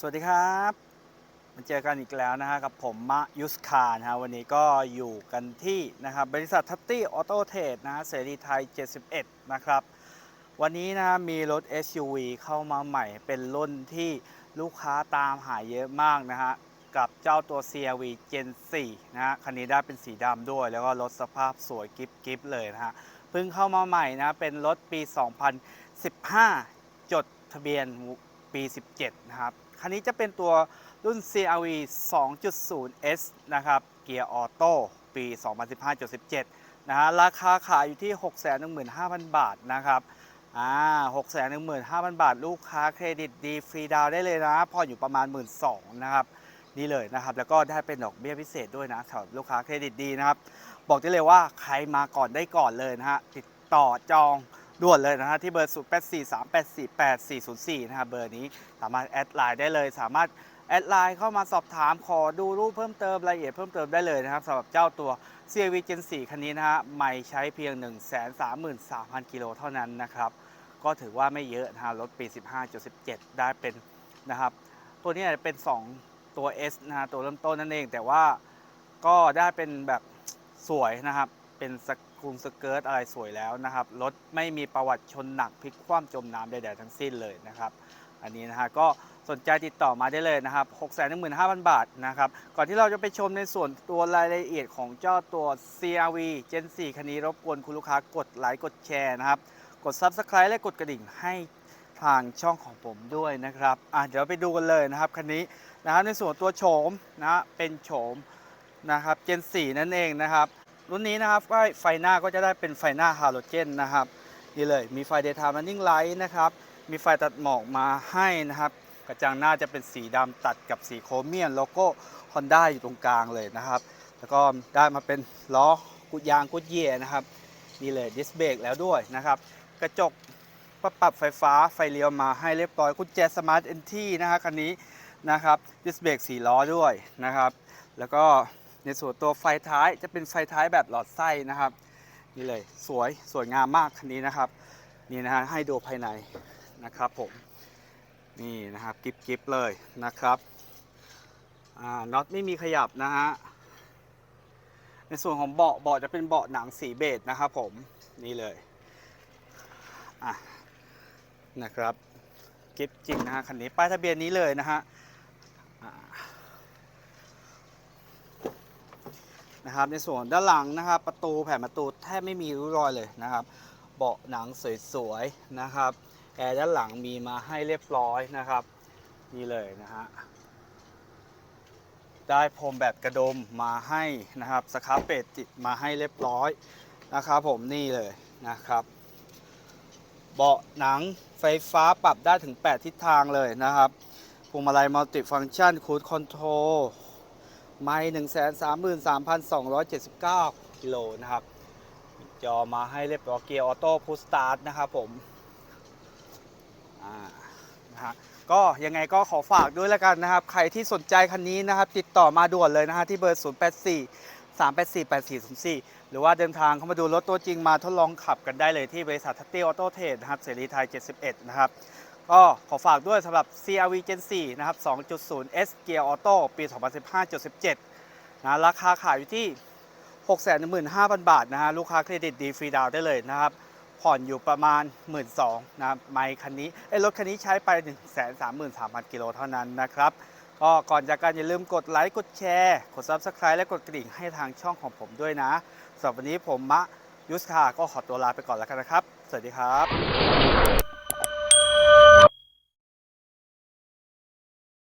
สวัสดีครับมาเจอกันอีกแล้วนะฮะกับผมมะยุสคานะฮะวันนี้ก็อยู่กันที่นะครับบริษัททัตตี้ออโตเทรดนะฮะเสรีไทย 71 นะครับ วันนี้นะฮะมีรถ SUV เข้ามาใหม่เป็นรุ่นที่ลูกค้าตามหาเยอะมากนะฮะกับเจ้าตัว CRV Gen 4นะฮะคันนี้ได้เป็นสีดำด้วย แล้วก็รถสภาพสวยกิฟกิฟเลยนะฮะเพิ่งเข้ามาใหม่นะเป็นรถปี 2015 จดทะเบียนปี 17 นะครับ คันนี้จะเป็นตัวรุ่น CRV 2.0S นะครับ เกียร์ออโต้ปี 2015-17 นะฮะ ราคาขายอยู่ที่ 615,000 บาทนะครับ อ่า 615,000 บาท ลูกค้าเครดิตดี ฟรีดาวได้เลยนะ พออยู่ประมาณ 1 2ื่นนะครับนี่เลยนะครับ แล้วก็ได้เป็นดอกเบี้ยพิเศษด้วยนะสำหรับลูกค้าเครดิตดีนะครับ บอกได้เลยว่าใครมาก่อนได้ก่อนเลยนะฮะ ติดต่อจอง ด่วนเลยนะฮะที่เบอร์ 0 8 4 3 8 4 8 4 0 4 นะครับเบอร์นี้สามารถแอดไลน์ได้เลย สามารถแอดไลน์เข้ามาสอบถามขอดูรูปเพิ่มเติมรายละเอียดเพิ่มเติมได้เลยนะครับสำหรับเจ้าตัว CRV Gen 4 คันนี้นะฮะไม่ใช้เพียง 133,000 กิโลเท่านั้นนะครับ ก็ถือว่าไม่เยอะนะฮะรถปี 15.17 ได้เป็นนะครับ ตัวนี้เป็น 2 ตัว S นะฮะตัวเริ่มต้นนั่นเอง แต่ว่าก็ได้เป็นแบบสวยนะครับ เป็นส กรุงสเกิร์ตอะไรสวยแล้วนะครับรถไม่มีประวัติชนหนักพลิกคว่ำจมน้ำใดๆทั้งสิ้นเลยนะครับ อันนี้นะฮะก็สนใจติดต่อมาได้เลยนะครับ 615,000 บาทนะครับ ก่อนที่เราจะไปชมในส่วนตัวรายละเอียดของเจ้าตัว CRV Gen 4 คันนี้รบกวนคุณลูกค้ากดไลค์กดแชร์นะครับ กด Subscribe และกดกระดิ่งให้ทางช่องของผมด้วยนะครับอะเดี๋ยวไปดูกันเลยนะครับคันนี้นะครับในส่วนตัวโฉมนะเป็นโฉมนะครับ Gen 4 นั่นเองนะครับ รุ่นนี้นะครับก็ไฟหน้าก็จะได้เป็นไฟหน้าฮาโลเจนนะครับนี่เลยมีไฟ Daytime Running Light นะครับมีไฟตัดหมอกมาให้นะครับ กระจังหน้าจะเป็นสีดำตัดกับสีโครเมียมโลโก้ Honda อยู่ตรงกลางเลยนะครับ แล้วก็ได้มาเป็นล้อกุดยางกุดเย่นะครับนี่เลยดิสเบรกแล้วด้วยนะครับ กระจกปรับปรับไฟฟ้าไฟเลี้ยวมาให้เรียบร้อยกุญแจสมาร์ทเอนทีนะฮะคันนี้นะครับดิสเบรก4ล้อด้วยนะครับ แล้วก็ ในส่วนตัวไฟท้ายจะเป็นไฟท้ายแบบหลอดไส้นะครับ นี่เลยสวยสวยงามมากคันนี้นะครับ นี่นะฮะให้ดูภายในนะครับผมนี่นะครับกิบกิบเลยนะครับอ่าน็อตไม่มีขยับนะฮะในส่วนของเบาะเบาะจะเป็นเบาะหนังสีเบจนะครับผมนี่เลยอะนะครับกิฟจริงนะฮะคันนี้ป้ายทะเบียนนี้เลยนะฮะอ่า นะครับ ในส่วนด้านหลังนะครับ ประตูแผ่นประตูแทบไม่มีริ้วรอยเลยนะครับ เบาะหนังสวยๆนะครับแอร์ด้านหลังมีมาให้เรียบร้อยนะครับ นี่เลยนะฮะได้พรมแบบกระดมมาให้นะครับสครับเป็ดติดมาให้เรียบร้อยนะครับผมนี่เลยนะครับ เบาะหนังไฟฟ้าปรับได้ถึง 8 ทิศทางเลยนะครับพวงมาลัยมัลติฟัง c t ชันคูดคอนโทรล ไม่1 3 3 2 7 9กิโลนะครับ จอมาให้เรียบร้อยเกียร์ออโต้พุชสตาร์ทนะครับผมอ่านะฮะก็ยังไงก็ขอฝากด้วยแล้วกันนะครับ ใครที่สนใจคันนี้นะครับ ติดต่อมาด่วนเลยนะฮะที่เบอร์ 0 8 4 3 8 4 8 4 0 4 หรือว่าเดินทางเข้ามาดูรถตัวจริงมาทดลองขับกันได้เลยที่บริษัททัตตี้ออโต้เทรดนะครับเสรีไทย 71 นะครับ ก็ขอฝากด้วยสำหรับ CRV Gen 4 นะครับ 2.0 S Gear Auto ปี 2015-17 นะ ราคาขายอยู่ที่ 615,000 บาทนะฮะ ลูกค้าเครดิตดีฟรีดาวได้เลยนะครับ ผ่อนอยู่ประมาณ 1 2ื่นนะครับไมค์คันนี้ไอ้รถคันนี้ใช้ไป1 3 3 3 0 0 0 กิโลเท่านั้นนะครับ ก็ก่อนจากกันอย่าลืมกดไลค์ กดแชร์ กด Subscribe และกดกระดิ่งให้ทางช่องของผมด้วยนะสำหรับวันนี้ผมมะยุสคาก็ขอตัวลาไปก่อนแล้วกันนะครับ สวัสดีครับ